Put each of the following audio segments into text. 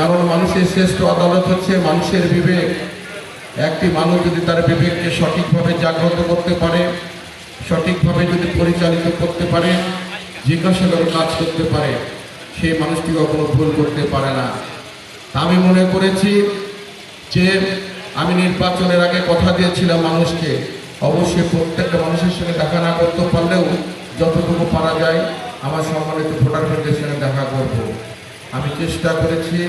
কারণ মানুষের শ্রেষ্ঠ আদালত হচ্ছে মানুষের বিবেক। একটি মানুষ যদি তার বিবেককে সঠিকভাবে জাগ্রত করতে পারে, সঠিকভাবে যদি পরিচালিত করতে পারে জিজ্ঞাসাগর কাজ করতে পারে, সেই মানুষটি কখনো ভুল করতে পারে না। আমি মনে করেছি যে আমি নির্বাচনের আগে কথা দিয়েছিলাম মানুষকে। অবশ্যই প্রত্যেকটা মানুষের সঙ্গে দেখা না করতে পারলেও যতটুকু পারা যায়, আমার সম্মানিত ভোটারদের সঙ্গে দেখা করব। আমি চেষ্টা করেছি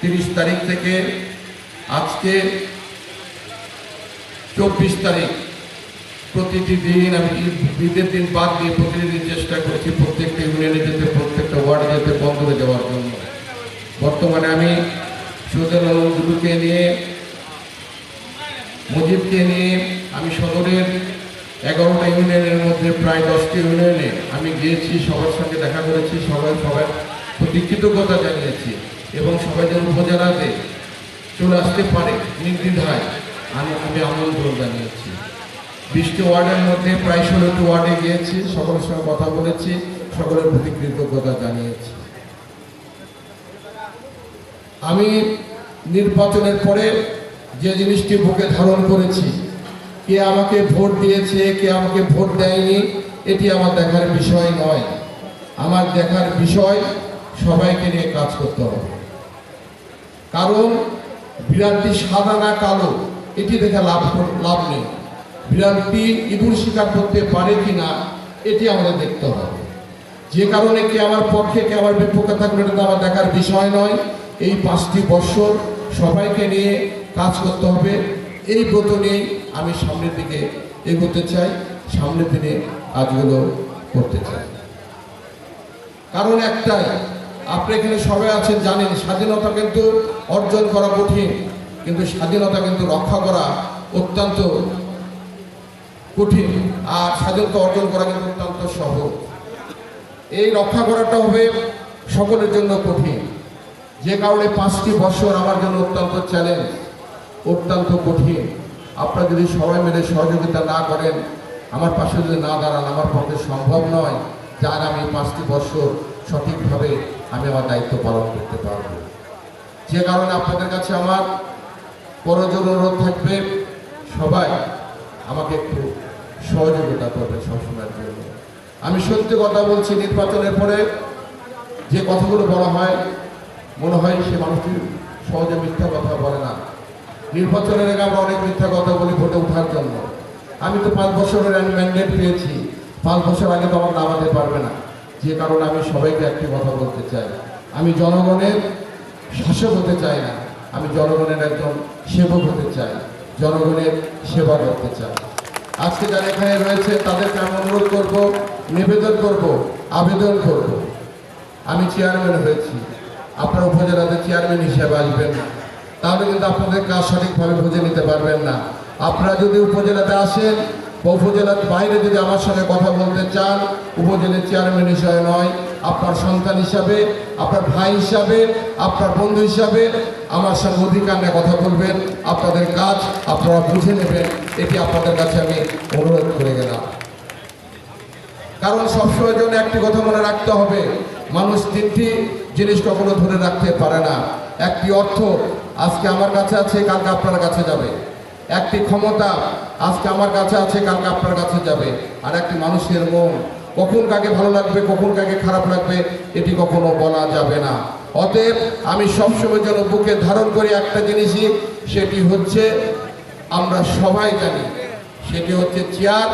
তিরিশ তারিখ থেকে আজকে চব্বিশ তারিখ প্রতিটি দিন আমি ঈদ- ঈদের দিন বাদ দিয়ে প্রতিটি দিন চেষ্টা করেছি প্রত্যেকটা ইউনিয়নে যেতে, প্রত্যেকটা ওয়ার্ডে যেতে, বন্দরে যাওয়ার জন্য। বর্তমানে আমি আলমগুলোকে নিয়ে মুজিবকে নিয়ে আমি সদরের এগারোটা ইউনিয়নের মধ্যে প্রায় দশটি ইউনিয়নে আমি গিয়েছি, সবার সঙ্গে দেখা করেছি, সবাই সবার প্রতি জানিয়েছি এবং সবাই যেন উপজেলাতে চলে আসতে পারে নির্দ্বিধায়। আমি আমি আমন্ত্রণ জানিয়েছি। বিশটি ওয়ার্ডের মধ্যে প্রায় ষোলোটি ওয়ার্ডে গিয়েছি, সকলের সঙ্গে কথা বলেছি, সকলের প্রতি কৃতজ্ঞতা জানিয়েছি। আমি নির্বাচনের পরে যে জিনিসটি বুকে ধারণ করেছি, কে আমাকে ভোট দিয়েছে, কে আমাকে ভোট দেয়নি, এটি আমার দেখার বিষয় নয়। আমার দেখার বিষয় সবাইকে নিয়ে কাজ করতে হবে। কারণ বিড়ালটি সাদা না কালো, এটি দেখে লাভ লাভ নেই। বিড়ালটি ইঁদুর শিকার করতে পারে কি না এটি আমাদের দেখতে হবে। যে কারণে কে আমার পক্ষে, কে আমার বিপক্ষে থাকবে, এটা আমার দেখার বিষয় নয়। এই পাঁচটি বছর সবাইকে নিয়ে কাজ করতে হবে। এই ব্রত নিয়েই আমি সামনের দিকে এগোতে চাই। সামনের দিনে কাজগুলো করতে চাই। কারণ একটাই আপনি এখানে সবাই আছেন, জানেন, স্বাধীনতা কিন্তু অর্জন করা কঠিন, কিন্তু স্বাধীনতা কিন্তু রক্ষা করা অত্যন্ত কঠিন, আর স্বাধীনতা অর্জন করা কিন্তু অত্যন্ত সহজ। এই রক্ষা করাটা হবে সকলের জন্য কঠিন। যে কারণে পাঁচটি বছর আমার জন্য অত্যন্ত চ্যালেঞ্জ অত্যন্ত কঠিন। আপনারা যদি সবাই মিলে সহযোগিতা না করেন, আমার পাশে যদি না দাঁড়ান, আমার পক্ষে সম্ভব নয় যার আমি পাঁচটি বছর সঠিকভাবে আমি আমার দায়িত্ব পালন করতে পারব। যে কারণে আপনাদের কাছে আমার করজোর অনুরোধ থাকবে। সবাই আমাকে একটু সহযোগিতা করবে সবসময়ের জন্য। আমি সত্যি কথা বলছি, নির্বাচনের পরে যে কথাগুলো বলা হয়, মনে হয় সে মানুষটি সহজে মিথ্যা কথা বলে না। নির্বাচনের আগে আমরা অনেক মিথ্যা কথা বলি ভোটে ওঠার জন্য। আমি তো পাঁচ বছরের আমি ম্যান্ডেট পেয়েছি। পাঁচ বছর আগে তো আমার নামাতে পারবে না। যে কারণে আমি সবাইকে একটি কথা বলতে চাই। আমি জনগণের শাসক হতে চাই না। আমি জনগণের একজন সেবক হতে চাই। জনগণের সেবা করতে চাই। আজকে যারা এখানে রয়েছে, তাদেরকে আমি অনুরোধ করব, নিবেদন করব, আবেদন করব। আমি চেয়ারম্যান হয়েছি। আপনার উপজেলাতে চেয়ারম্যান হিসেবে আসবেন না। তাহলে কিন্তু আপনাদের কাজ সঠিকভাবে বুঝে নিতে পারবেন না। আপনারা যদি উপজেলাতে আসেন উপজেলার বাইরে যদি আমার সঙ্গে কথা বলতে চান, উপজেলার চেয়ারম্যান হিসাবে নয়, আপনার সন্তান হিসাবে, আপনার ভাই হিসাবে, আপনার বন্ধু হিসাবে আমার সঙ্গে অধিকার নিয়ে কথা বলবেন, আপনাদের কাজ আপনারা বুঝে নেবেন, এটি আপনাদের কাছে আমি অনুরোধ করে গেলাম। কারণ সবসময়ের জন্য একটি কথা মনে রাখতে হবে, মানুষ তিনটি জিনিস কখনো ধরে রাখতে পারে না। একটি অর্থ আজকে আমার কাছে আছে, কালকে আপনার কাছে যাবে। একটি ক্ষমতা আজকে আমার কাছে আছে, কালকে আপনার কাছে যাবে। আর একটি মানুষের মন, কখন কাকে ভালো লাগবে, কখন কাকে খারাপ লাগবে, এটি কখনো বলা যাবে না। অতএব আমি সবসময় যেন বুকে ধারণ করি একটা জিনিসই, সেটি হচ্ছে আমরা সবাই জানি, সেটি হচ্ছে চেয়ার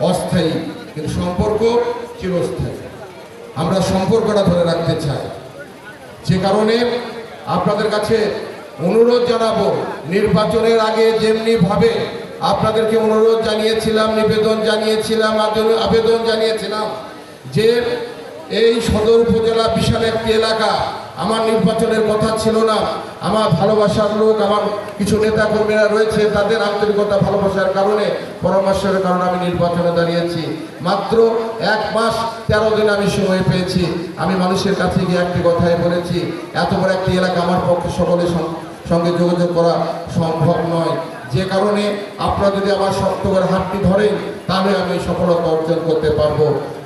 অস্থায়ী, কিন্তু সম্পর্ক চিরস্থায়ী। আমরা সম্পর্কটা ধরে রাখতে চাই। যে কারণে আপনাদের কাছে অনুরোধ জানাব, নির্বাচনের আগে যেমনি ভাবে আপনাদেরকে অনুরোধ জানিয়েছিলাম, নিবেদন জানিয়েছিলাম আবেদন- জানিয়েছিলাম যে এই সদর উপজেলা বিশাল একটি এলাকা। আমার নির্বাচনের কথা ছিল না। আমার ভালোবাসার লোক, আমার কিছু নেতা কর্মীরা রয়েছে, তাদের আন্তরিকতা, ভালোবাসার কারণে, পরামর্শের কারণে আমি নির্বাচনে দাঁড়িয়েছি। মাত্র এক মাস, তেরো দিন আমি সময় পেয়েছি। আমি মানুষের কাছে গিয়ে একটি কথাই বলেছি, এত বড় একটি এলাকা আমার পক্ষে সকলের সঙ্গে যোগাযোগ করা সম্ভব নয়। যে কারণে আপনারা যদি আমার শক্ত করে হাতটি ধরেন, তাহলে আমি সফলতা অর্জন করতে পারব।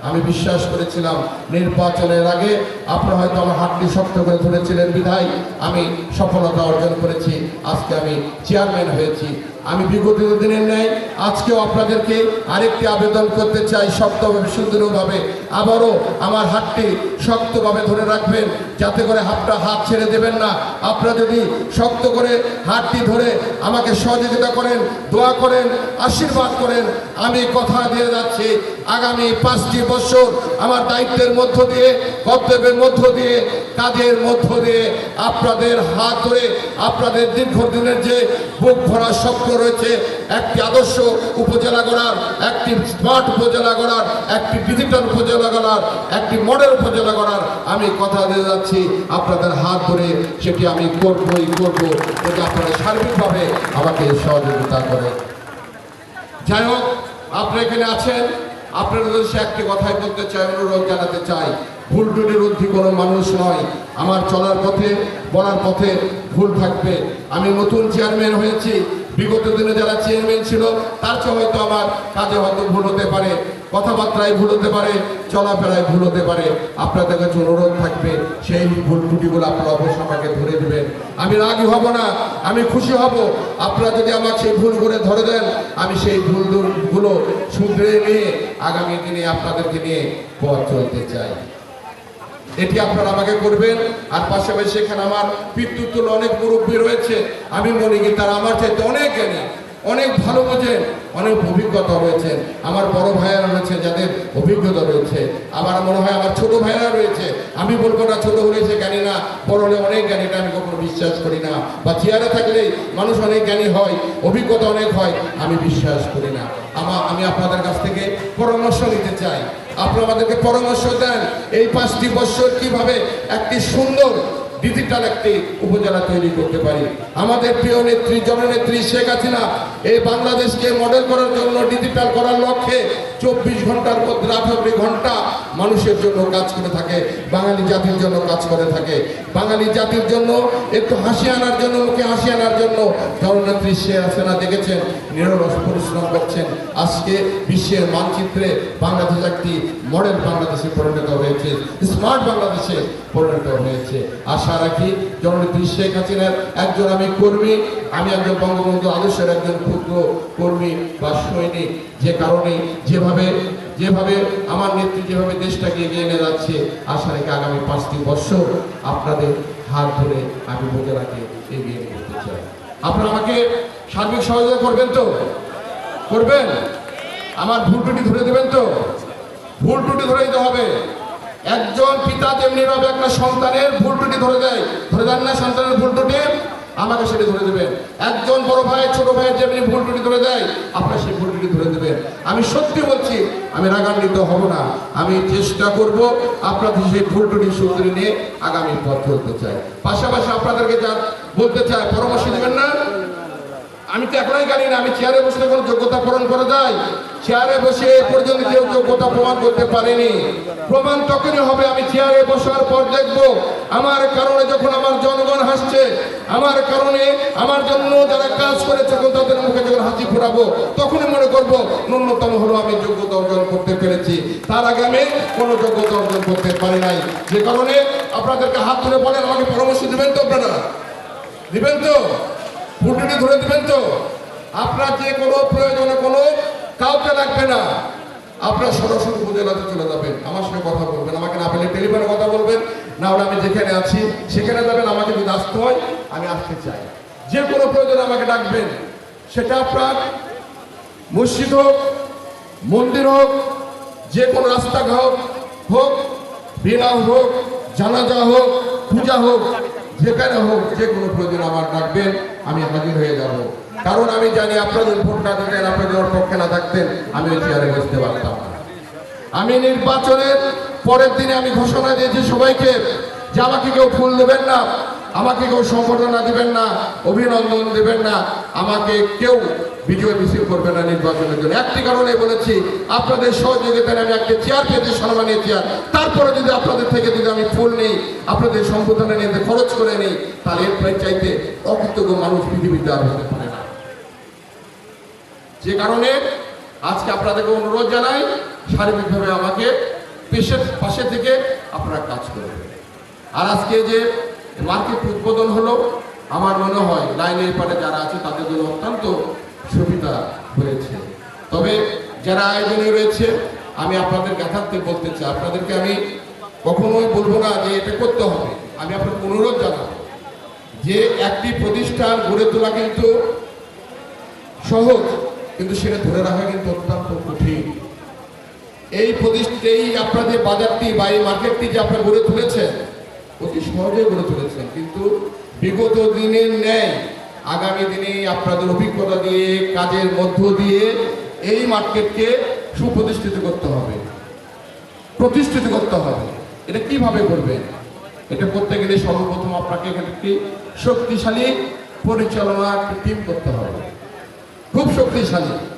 আমি বিশ্বাস করেছিলাম নির্বাচনের আগে আপনারা হয়তো আমার হাতটি শক্ত করে ধরেছিলেন, বিধায় আমি সফলতা অর্জন করেছি, আজকে আমি চেয়ারম্যান হয়েছি। আমি বিগত দিনের ন্যায় আজকেও আপনাদেরকে আরেকটি আবেদন করতে চাই, শক্তভাবে, সুন্দরভাবে। আবারও আমার হাতটি শক্তভাবে ধরে রাখবেন, যাতে করে হাতটা হাত ছেড়ে দেবেন না। আপনারা যদি শক্ত করে হাতটি ধরে আমাকে সহযোগিতা করেন, দোয়া করেন, আশীর্বাদ করেন, আমি কথা দিয়ে যাচ্ছি। আগামী পাঁচটি বছর আমার দায়িত্বের মধ্য দিয়ে কর্তব্যের মধ্য দিয়ে, কাজের মধ্য দিয়ে আপনাদের হাত ধরে, আপনাদের দীর্ঘদিনের যে বুক ভরা স্বপ্ন রয়েছে, একটি আদর্শ উপজেলা গড়ার, একটি স্মার্ট উপজেলা গড়ার, একটি ডিজিটাল উপজেলা গড়ার, একটি মডেল উপজেলা গড়ার, আমি কথা দিয়ে যাচ্ছি, আপনাদের হাত ধরে সেটি আমি করবই, করব এটা আপনারা সার্বিকভাবে আমাকে সহযোগিতা করে। যাই হোক, আপনি এখানে আছেন। আপনাদের উদ্দেশ্যে একটি কথাই বলতে চাই, অনুরোধ জানাতে চাই। ভুল ঊর্ধ্বে কোনো মানুষ নয়। আমার চলার পথে, বলার পথে ভুল থাকবে। আমি নতুন চেয়ারম্যান হয়েছি। বিগত দিনে যারা চেয়ারম্যান ছিল, তার চেয়ে হয়তো আমার কাজে হয়তো ভুল হতে পারে। কথাবার্তায় ভুল হতে পারে, চলাফেরায় ভুল হতে পারে। আপনাদের কাছে অনুরোধ থাকবে, সেই ভুল ত্রুটিগুলো আপনারা অবশ্যই আমাকে ধরে দেবেন। আমি রাগি হব না, আমি খুশি হব। আপনারা যদি আমার সেই ভুলগুলো ধরে দেন, আমি সেই ভুলগুলো শুধরে নিয়ে আগামী দিনে আপনাদেরকে নিয়ে পথ চলতে চাই। এটি আপনারা আমাকে করবেন, আর পাশাপাশি সেখানে আমার পিতৃতুল অনেক মুরব্বী রয়েছে। আমি মনে করি তারা আমার চাইতে অনেক জ্ঞানী। অনেক ভালো বোঝেন অনেক অভিজ্ঞতা রয়েছে। আমার বড় ভাইয়েরা রয়েছে যাদের অভিজ্ঞতা রয়েছে। আমার মনে হয় আমার ছোট ভাইয়েরা রয়েছে। আমি বলব না ছোট হলেছে জ্ঞানী না, বড় হলে অনেক জ্ঞানী, এটা আমি কখনো বিশ্বাস করি না। বা চেয়ারে থাকলে মানুষ অনেক জ্ঞানী হয়, অভিজ্ঞতা অনেক হয়, আমি বিশ্বাস করি না। আমার আমি আপনাদের কাছ থেকে পরামর্শ নিতে চাই। আপনারা আমাদেরকে পরামর্শ দেন, এই পাঁচটি বছর কীভাবে একটি সুন্দর ডিজিটাল একটি উপজেলা তৈরি করতে পারি। আমাদের প্রিয় নেত্রী, জননেত্রী শেখ হাসিনা, এই বাংলাদেশকে মডেল করার জন্য ডিজিটাল করার লক্ষ্যে চব্বিশ ঘণ্টার মধ্যে আঠারো ঘণ্টা মানুষের জন্য কাজ করে থাকে, বাঙালি জাতির জন্য কাজ করে থাকে। বাঙালি জাতির জন্য, একটু হাসি আনার জন্য, মুখে হাসি আনার জন্য জননেত্রী শেখ হাসিনা দেখেছেন, নিরলস পরিশ্রম করছেন। আজকে বিশ্বের মানচিত্রে বাংলাদেশ একটি মডেল বাংলাদেশে পরিণত হয়েছে স্মার্ট বাংলাদেশে পরিণত হয়েছে। আশা রাখি। জননেত্রী শেখ হাসিনার একজন আমি কর্মী, আমি একজন বঙ্গবন্ধু আদর্শের একজন ক্ষুদ্র কর্মী বা সৈনিক। যে কারণে যেভাবে যেভাবে আমার নেত্রী যেভাবে দেশটাকে এগিয়ে নিয়ে যাচ্ছে, আশা রেখে আগামী পাঁচটি বছর আপনাদের হাত ধরে আমি উপজেলাকে এগিয়ে নিয়ে যেতে চাই। আপনারা আমাকে সার্বিক সহযোগিতা করবেন তো? করবেন? আমার ভুল টুটি ধরে দেবেন তো? ভুল টুটি ধরে দিতে হবে। একজন পিতা যেমনি ভাবে একটা সন্তানের ভুল টুটি ধরে দেয়, ধরে দেন না সন্তানের ভুল টুটি আমাকে সেটি ধরে দেবেন একজন বড় ভাই, ছোট ভাইয়ের যেমনি ভুল টুটি ধরে দেয়, আপনার সেই ভুল টুটি ধরে দেবেন। আমি সত্যি বলছি, আমি রাগান্বিত হব না। আমি চেষ্টা করব আপনাদের সেই ভুল টুটি সূত্রে নিয়ে আগামী পথ চলতে চাই। পাশাপাশি আপনাদেরকে যা বলতে চাই, পরামর্শ দেবেন না? আমি তো এখনই জানি না, আমি চেয়ারে বসলে কোনো যোগ্যতা পূরণ করা যায় চেয়ারে বসে এ পর্যন্ত কেউ যোগ্যতা প্রমাণ করতে পারেনি। প্রমাণ তখনই হবে, আমি চেয়ারে বসার পর দেখব আমার কারণে যখন আমার জনগণ হাসছে, আমার কারণে আমার জন্য যারা কাজ করেছে, তখন তাদের মুখে যখন হাসি ফোটাবো, তখনই মনে করব ন্যূনতম হলো আমি যোগ্যতা অর্জন করতে পেরেছি। তার আগে আমি কোনো যোগ্যতা অর্জন করতে পারি নাই। যে কারণে আপনাদেরকে হাত ধরে বলেন, আমাকে পরামর্শ দেবেন তো আপনারা? দিবেন তো? ফুটুটি ধরে দেবেন তো? আপনার যে কোনো প্রয়োজনে কোনো, কাউকে লাগবে না। আপনার সরাসরি উপজেলাতে চলে যাবেন, আমার সঙ্গে কথা বলবেন, আমাকে না পেলে টেলিফোনে কথা বলবেন, না হলে আমি যেখানে আছি, সেখানে যাবেন, আমাকে যদি আসতে হয়, আমি আসতে চাই। যে কোনো প্রয়োজনে আমাকে ডাকবেন, সেটা আপনার মসজিদ হোক, মন্দির হোক, যে কোনো রাস্তাঘাট হোক, বিনা হোক, জানাজা হোক, পূজা হোক যেখানে হোক, যে কোনো প্রয়োজন আমার ডাকবেন, আমি হাজির হয়ে যাব। কারণ আমি জানি আপনাদের ভোট না থাকেন আপনাদের ওর পক্ষে না থাকতেন, আমি ওই চেয়ারে বসতে পারতাম আমি নির্বাচনের পরের দিনে আমি ঘোষণা দিয়েছি সবাইকে যে আমাকে কেউ ফুল দেবেন না। আমাকে কেউ সম্বর্ধনা দিবেন না, অভিনন্দন দেবেন না, আমাকে কেউ বিজয় মিছিল করবে না নির্বাচনের জন্য। একটি কারণে বলেছি, আপনাদের সহযোগিতায় আমি একটা চেয়ার পেতে সম্মানীয় চেয়ার তারপরে যদি আপনাদের থেকে যদি আমি ফুল নেই, আপনাদের সম্বোধনা নিতে খরচ করে নেই, তাহলে এর চাইতে অকৃতজ্ঞ মানুষ পৃথিবীতে আর হতে পারে না। যে কারণে আজকে আপনাদেরকে অনুরোধ জানাই, শারীরিকভাবে আমাকে পেশের পাশে থেকে আপনারা কাজ করবেন। আর আজকে যে মার্কেট উদ্বোধন হলো। আমার মনে হয় লাইনের পারে যারা আছে, তাদের জন্য অত্যন্ত সুবিধা হয়েছে। তবে যারা আয়োজনে রয়েছে, আমি আপনাদের যথার্থে বলতে চাই, আপনাদেরকে আমি কখনোই বলব না যে এটা করতে হবে। আমি আপনাকে অনুরোধ জানাব যে একটি প্রতিষ্ঠান গড়ে তোলা কিন্তু সহজ, কিন্তু সেটা ধরে রাখা কিন্তু অত্যন্ত কঠিন। এই প্রতিষ্ঠা এই আপনাদের বাজারটি বা এই মার্কেটটি যে আপনারা গড়ে তুলেছেন অতি সহজে গড়ে তুলেছেন। কিন্তু বিগত দিনের ন্যায়, আগামী দিনে আপনাদের অভিজ্ঞতা দিয়ে, কাজের মধ্য দিয়ে এই মার্কেটকে সুপ্রতিষ্ঠিত করতে হবে। প্রতিষ্ঠিত করতে হবে। এটা কীভাবে করবেন? এটা করতে গেলে সর্বপ্রথম আপনাকে একটি শক্তিশালী পরিচালনা টিম করতে হবে। খুব শক্তিশালী।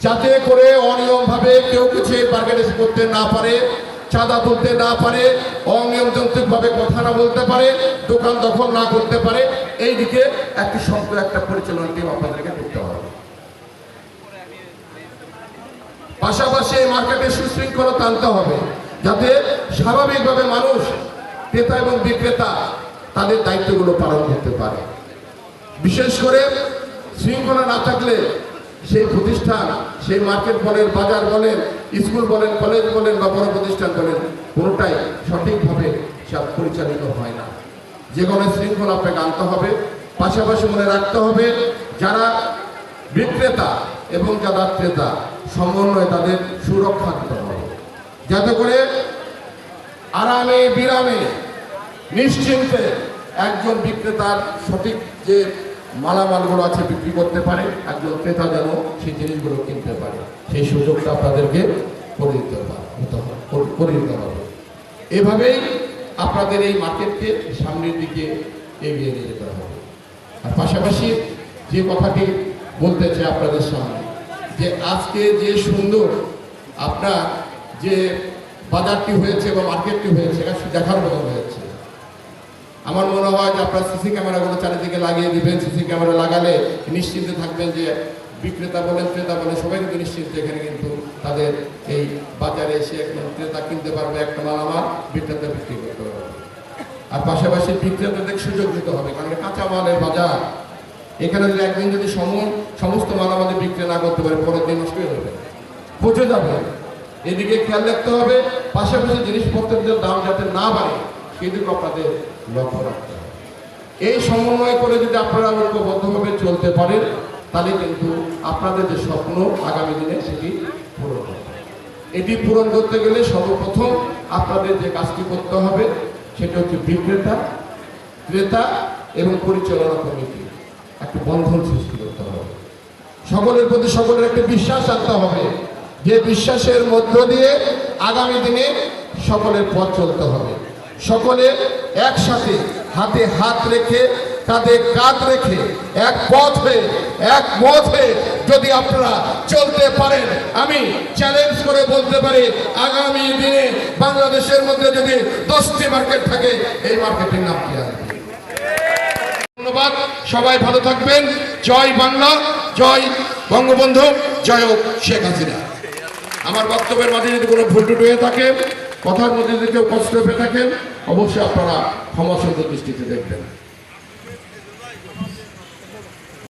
যাতে করে অনিয়মভাবে কেউ কিছু বার্গেনিং করতে না পারে চাঁদা তুলতে না পারে, অনিয়মতান্ত্রিকভাবে কথা না বলতে পারে, দোকান দখল না করতে পারে এই দিকে একটি শক্ত একটা পরিচালনা টিম আপনাদেরকে করতে হবে। পাশাপাশি এই মার্কেটে সুশৃঙ্খলতা আনতে হবে, যাতে স্বাভাবিকভাবে মানুষ, ক্রেতা এবং বিক্রেতা তাদের দায়িত্বগুলো পালন করতে পারে। বিশেষ করে শৃঙ্খলা না থাকলে সেই প্রতিষ্ঠান সেই মার্কেট বলেন, বাজার বলেন, স্কুল বলেন, কলেজ বলেন বা বড় প্রতিষ্ঠান বলেন, কোনোটাই সঠিকভাবে পরিচালিত হয় না। যে কোনো শৃঙ্খলা আপনাকে আনতে হবে। পাশাপাশি মনে রাখতে হবে, যারা বিক্রেতা এবং যারা ক্রেতা, সমন্বয়ে তাদের সুরক্ষা দিতে হবে। যাতে করে আরামে, বিরামে, নিশ্চিন্তে একজন বিক্রেতার সঠিক যে মালামালগুলো আছে, বিক্রি করতে পারে একজন ক্রেতা যেন সেই জিনিসগুলো কিনতে পারে, সেই সুযোগটা আপনাদেরকে করে দিতে করে- দিতে হবে। এভাবেই আপনাদের এই মার্কেটকে সামনের দিকে এগিয়ে নিয়ে যেতে হবে। আর পাশাপাশি যে কথাটি বলতে চাই আপনাদের সামনে, যে আজকে যে সুন্দর আপনার যে বাজারটি হয়েছে বা মার্কেটটি হয়েছে, এটা দেখার মতো হয়েছে। আমার মনে হয় যে আপনার সিসি ক্যামেরাগুলো চারিদিকে লাগিয়ে দিবেন, সিসি ক্যামেরা লাগালে নিশ্চিন্তে থাকবেন যে বিক্রেতা বলেন ক্রেতা বলেন, সবাই কিন্তু নিশ্চিন্ত এখানে কিন্তু তাদের এই বাজারে এসে একজন ক্রেতা কিনতে পারবে, একটা মালামাল বিক্রেতা বিক্রি করতে পারবে। আর পাশাপাশি বিক্রেতাদের সুযোগ দিতে হবে, কারণ এটা কাঁচামালের বাজার। এখানে যদি একদিন যদি সম- সমস্ত মালামালি বিক্রি না করতে পারে, পরের দিন নষ্ট হয়ে যাবে, পচে যাবে। এদিকে খেয়াল রাখতে হবে, পাশাপাশি জিনিসপত্রের দাম যাতে না বাড়ে সেদিকে আপনাদের লক্ষ্য রাখতে হবে। এই সমন্বয় করে যদি আপনারা ঐক্যবদ্ধভাবে চলতে পারেন, তাহলে কিন্তু আপনাদের যে স্বপ্ন আগামী দিনে সেটি পূরণ হবে। এটি পূরণ করতে গেলে সর্বপ্রথম আপনাদের যে কাজটি করতে হবে, সেটা হচ্ছে বিক্রেতা, ক্রেতা এবং পরিচালনা কমিটি একটা বন্ধন সৃষ্টি করতে হবে। সকলের প্রতি সকলের একটা বিশ্বাস আনতে হবে। যে বিশ্বাসের মধ্য দিয়ে আগামী দিনে সকলের পথ চলতে হবে। সকলে একসাথে হাতে হাত রেখে, কাঁধে কাঁধ রেখে, এক পথ হয়ে, এক মত হয়ে যদি আপনারা চলতে পারেন, আমি চ্যালেঞ্জ করে বলতে পারি, আগামী দিনে বাংলাদেশের মধ্যে যদি দশটি মার্কেট থাকে, এই মার্কেটের নাম কি ধন্যবাদ, সবাই ভালো থাকবেন। জয় বাংলা, জয় বঙ্গবন্ধু, জয় হোক শেখ হাসিনা। আমার বক্তব্যের মাঝে যদি কোনো ভুল টুট হয়ে থাকে কথার মধ্যে যদি কেউ কষ্ট পেয়ে থাকেন অবশ্যই আপনারা ক্ষমা দৃষ্টিতে দেখবেন।